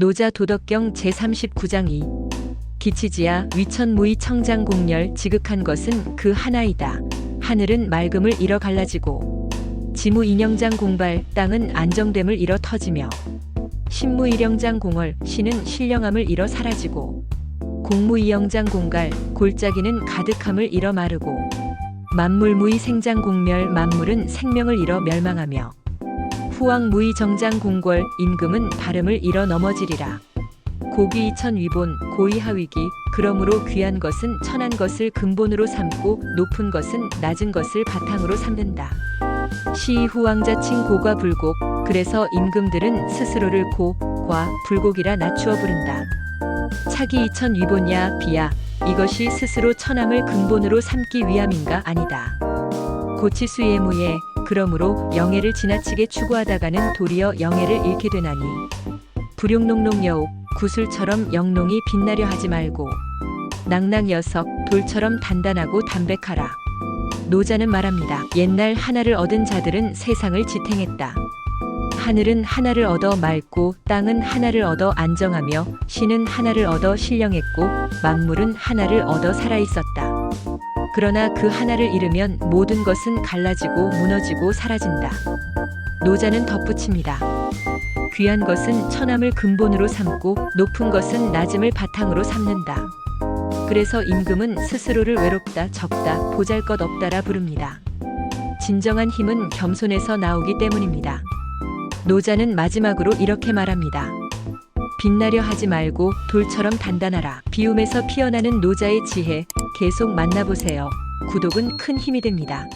노자 도덕경 제39장 2 기치지야 위천무의 청장 공렬 지극한 것은 그 하나이다. 하늘은 맑음을 잃어 갈라지고 지무 인영장 공발 땅은 안정됨을 잃어 터지며 신무 일영장 공월 신은 신령함을 잃어 사라지고 공무 이영장 공갈 골짜기는 가득함을 잃어 마르고 만물무의 생장 공멸 만물은 생명을 잃어 멸망하며 후왕무의 정장 공궐 임금은 발음을 잃어 넘어지리라 고기 이천 위본 고이 하위기 그러므로 귀한 것은 천한 것을 근본으로 삼고 높은 것은 낮은 것을 바탕으로 삼는다. 시 후왕자칭 고과 불곡 그래서 임금들은 스스로를 고, 과, 불곡이라 낮추어 부른다. 차기 이천 위본야 비야 이것이 스스로 천함을 근본으로 삼기 위함인가 아니다. 고치수의 무예 그러므로 영예를 지나치게 추구하다가는 도리어 영예를 잃게 되나니 불용농농 여옥 구슬처럼 영롱이 빛나려 하지 말고 낭낭여석 돌처럼 단단하고 담백하라. 노자는 말합니다. 옛날 하나를 얻은 자들은 세상을 지탱했다. 하늘은 하나를 얻어 맑고 땅은 하나를 얻어 안정하며 신은 하나를 얻어 신령했고 만물은 하나를 얻어 살아있었다. 그러나 그 하나를 잃으면 모든 것은 갈라지고 무너지고 사라진다. 노자는 덧붙입니다. 귀한 것은 천함을 근본으로 삼고 높은 것은 낮음을 바탕으로 삼는다. 그래서 임금은 스스로를 외롭다, 적다, 보잘것 없다라 부릅니다. 진정한 힘은 겸손에서 나오기 때문입니다. 노자는 마지막으로 이렇게 말합니다. 빛나려 하지 말고 돌처럼 단단하라. 비움에서 피어나는 노자의 지혜 계속 만나보세요. 구독은 큰 힘이 됩니다.